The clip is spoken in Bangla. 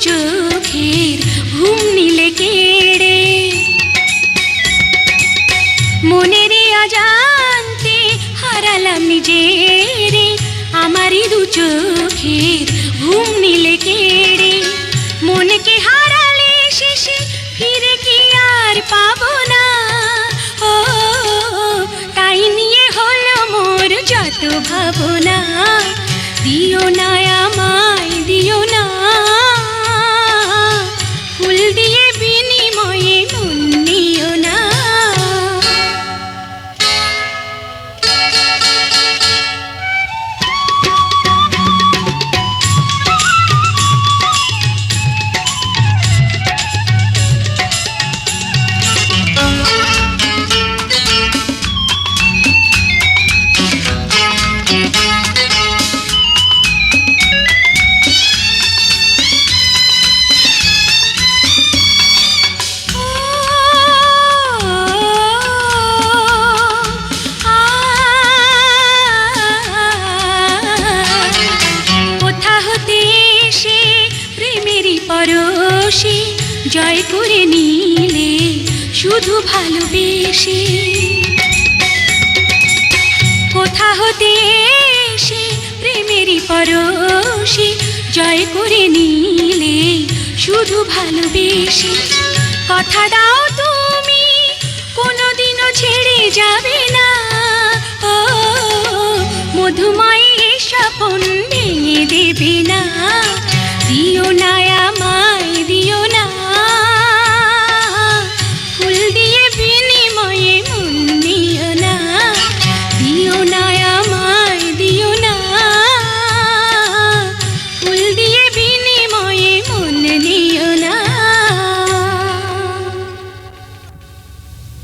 চোখের ঘুম নিলে কেড়ে। মনের অজান্তে হারালাম নিজেরে, আমারই দু চোখের ঘুম নিলে কেড়ে। মনকে হারালে শেষে ফিরে কি আর পাবো না? ও, তাই নিয়ে হলো মোর যত ভাবনা। দিও না আমায়। জয় করে নিলে শুধু ভালোবেসে। কোথা হতে সে প্রেমেরই পরশে জয় করে নিলে শুধু ভালোবেসে। কথা দাও তুমি, কোনোদিনও ছেড়ে যাবে না। ও, মধুময় স্বপন নিয়ে দেবে না। দিও না